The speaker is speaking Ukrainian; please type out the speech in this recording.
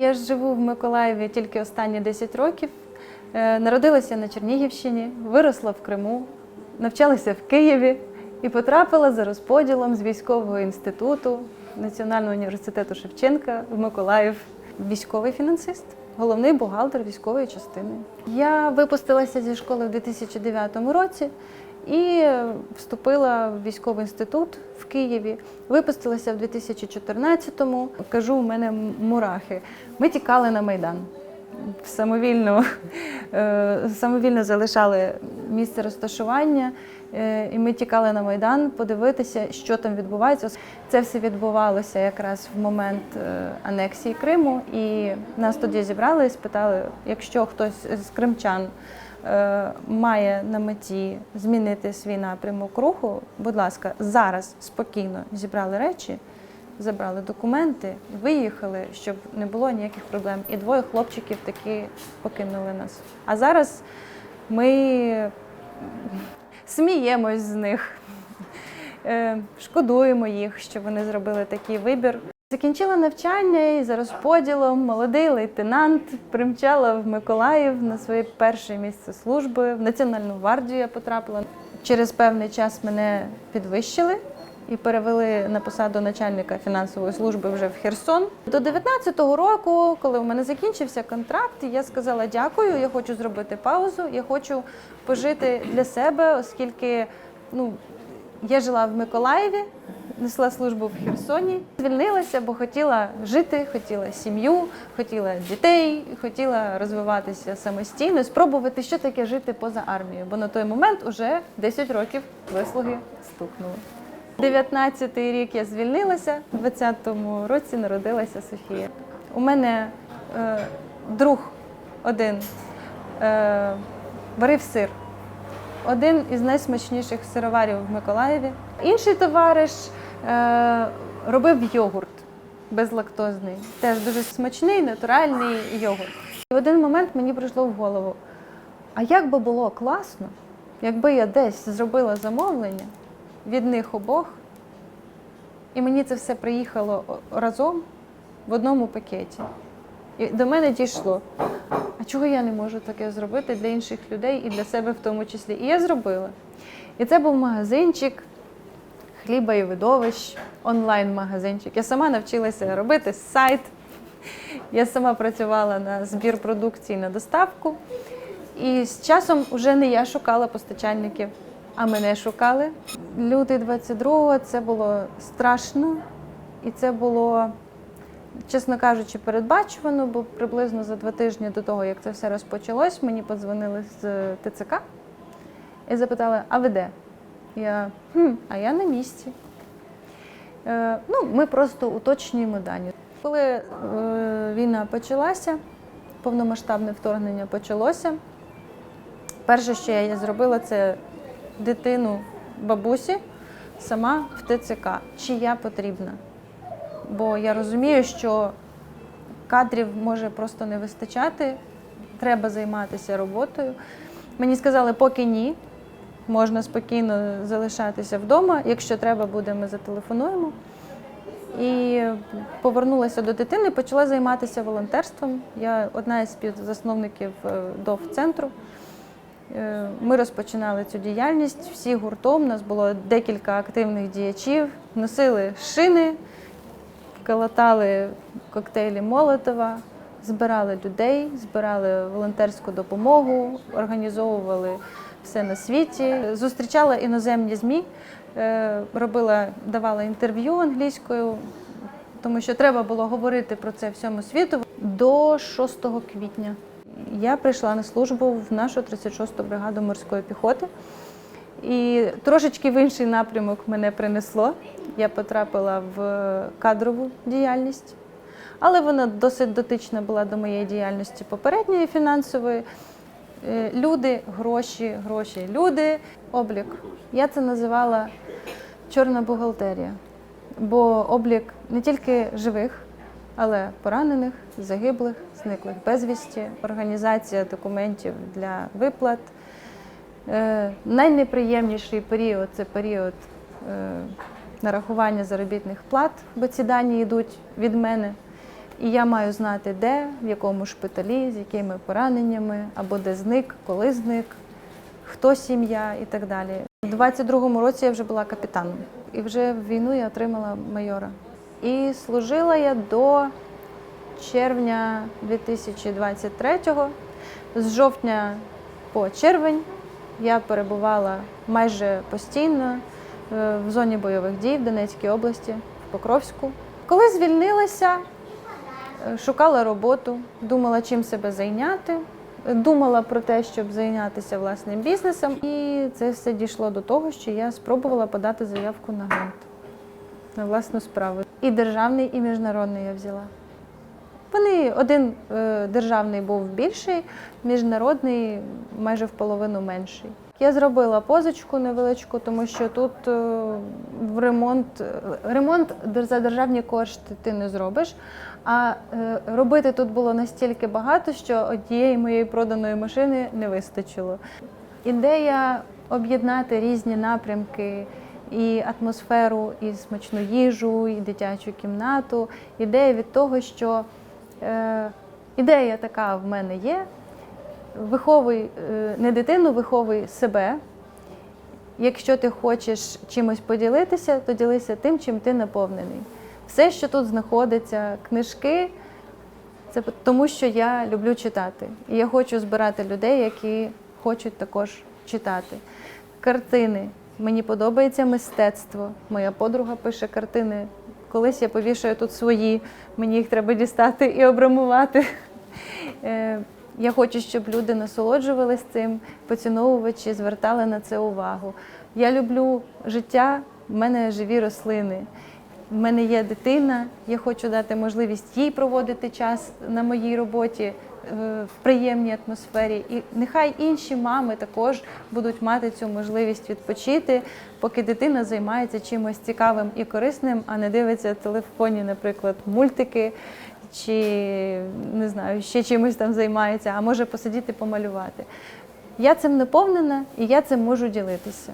Я ж живу в Миколаєві тільки останні 10 років. Е, Народилася на Чернігівщині, виросла в Криму, навчалася в Києві і потрапила за розподілом з військового інституту Національного університету Шевченка в Миколаїв. Військовий фінансист, головний бухгалтер військової частини. Я випустилася зі школи в 2009 році і вступила в військовий інститут в Києві. Випустилася в 2014-му. Кажу, у мене мурахи. Ми тікали на Майдан. Самовільно, е, самовільно залишали місце розташування, е, і ми тікали на Майдан подивитися, що там відбувається. Це все відбувалося якраз в момент е, анексії Криму. І нас тоді зібрали і спитали, якщо хтось з кримчан має на меті змінити свій напрямок руху, будь ласка, зараз спокійно зібрали речі, забрали документи, виїхали, щоб не було ніяких проблем. І двоє хлопчиків таки покинули нас. А зараз ми сміємось з них, е, шкодуємо їх, що вони зробили такий вибір. Закінчила навчання і за розподілом молодий лейтенант примчала в Миколаїв на своє перше місце служби. В Національну гвардію я потрапила. Через певний час мене підвищили і перевели на посаду начальника фінансової служби вже в Херсон. До 19-го року, коли в мене закінчився контракт, я сказала дякую, я хочу зробити паузу, я хочу пожити для себе, оскільки ну, я жила в Миколаєві, несла службу в Херсоні, звільнилася, бо хотіла жити, хотіла сім'ю, хотіла дітей, хотіла розвиватися самостійно, спробувати, що таке жити поза армією. Бо на той момент уже 10 років вислуги стукнуло. 19-й рік я звільнилася, в 20-му році народилася Софія. У мене е, друг один е, варив сир. Один із найсмачніших сироварів в Миколаєві. Інший товариш робив йогурт безлактозний. Теж дуже смачний, натуральний йогурт. І в один момент мені прийшло в голову: а як би було класно, якби я десь зробила замовлення від них обох, і мені це все приїхало разом в одному пакеті. І до мене дійшло. А чого я не можу таке зробити для інших людей і для себе в тому числі? І я зробила. І це був магазинчик хліба і видовищ, онлайн-магазинчик. Я сама навчилася робити сайт. Я сама працювала на збір продукції на доставку. І з часом вже не я шукала постачальників, а мене шукали. Лютий 22-го це було страшно, і це було чесно кажучи, передбачувано, бо приблизно за два тижні до того, як це все розпочалось, мені подзвонили з ТЦК і запитали, а ви де? Я хм, а я на місці. Е, ну, ми просто уточнюємо дані. Коли е, війна почалася, повномасштабне вторгнення почалося. Перше, що я зробила, це дитину бабусі сама в ТЦК. Чи я потрібна? бо я розумію, що кадрів може просто не вистачати, треба займатися роботою. Мені сказали, поки ні, можна спокійно залишатися вдома. Якщо треба буде, ми зателефонуємо. І повернулася до дитини, почала займатися волонтерством. Я одна із співзасновників е, ДОВ центру. Е, Ми розпочинали цю діяльність всі гуртом. У нас було декілька активних діячів, носили шини, калатали коктейлі Молотова, збирали людей, збирали волонтерську допомогу, організовували все на світі, зустрічала іноземні ЗМІ, е, робила, давала інтерв'ю англійською, тому що треба було говорити про це всьому світу. До 6 квітня я прийшла на службу в нашу 36-ту бригаду морської піхоти. І трошечки в інший напрямок мене принесло. Я потрапила в кадрову діяльність, але вона досить дотична була до моєї діяльності попередньої фінансової. Е, Люди, гроші, гроші, люди, облік. Я це називала чорна бухгалтерія, бо облік не тільки живих, але поранених, загиблих, зниклих безвісті, організація документів для виплат. Е, Найнеприємніший період це період е, нарахування заробітних плат, бо ці дані йдуть від мене. І я маю знати, де, в якому шпиталі, з якими пораненнями, або де зник, коли зник, хто сім'я і так далі. У 22-му році я вже була капітаном, і вже в війну я отримала майора. І служила я до червня 2023-го. З жовтня по червень я перебувала майже постійно е, в зоні бойових дій в Донецькій області, в Покровську. Коли звільнилася, шукала роботу, думала, чим себе зайняти, думала про те, щоб зайнятися власним бізнесом. І це все дійшло до того, що я спробувала подати заявку на грант на власну справу. І державний, і міжнародний я взяла. Вони один е, державний був більший, міжнародний майже в половину менший. Я зробила позичку невеличку, тому що тут е, в ремонт ремонт за державні кошти ти не зробиш. А е, робити тут було настільки багато, що однієї моєї проданої машини не вистачило. Ідея об'єднати різні напрямки. І атмосферу, і смачну їжу, і дитячу кімнату. Ідея від того, що е, ідея така в мене є. Виховуй е, не дитину, виховуй себе. Якщо ти хочеш чимось поділитися, то ділися тим, чим ти наповнений. Все, що тут знаходиться, книжки, це тому, що я люблю читати. І я хочу збирати людей, які хочуть також читати. Картини. Мені подобається мистецтво. Моя подруга пише картини. Колись я повішаю тут свої, мені їх треба дістати і обрамувати. Я хочу, щоб люди насолоджувалися цим, поціновувачі звертали на це увагу. Я люблю життя, в мене живі рослини. В мене є дитина, я хочу дати можливість їй проводити час на моїй роботі е, в приємній атмосфері. І нехай інші мами також будуть мати цю можливість відпочити, поки дитина займається чимось цікавим і корисним, а не дивиться в телефоні, наприклад, мультики чи не знаю, ще чимось там займається, а може посидіти помалювати. Я цим наповнена і я цим можу ділитися.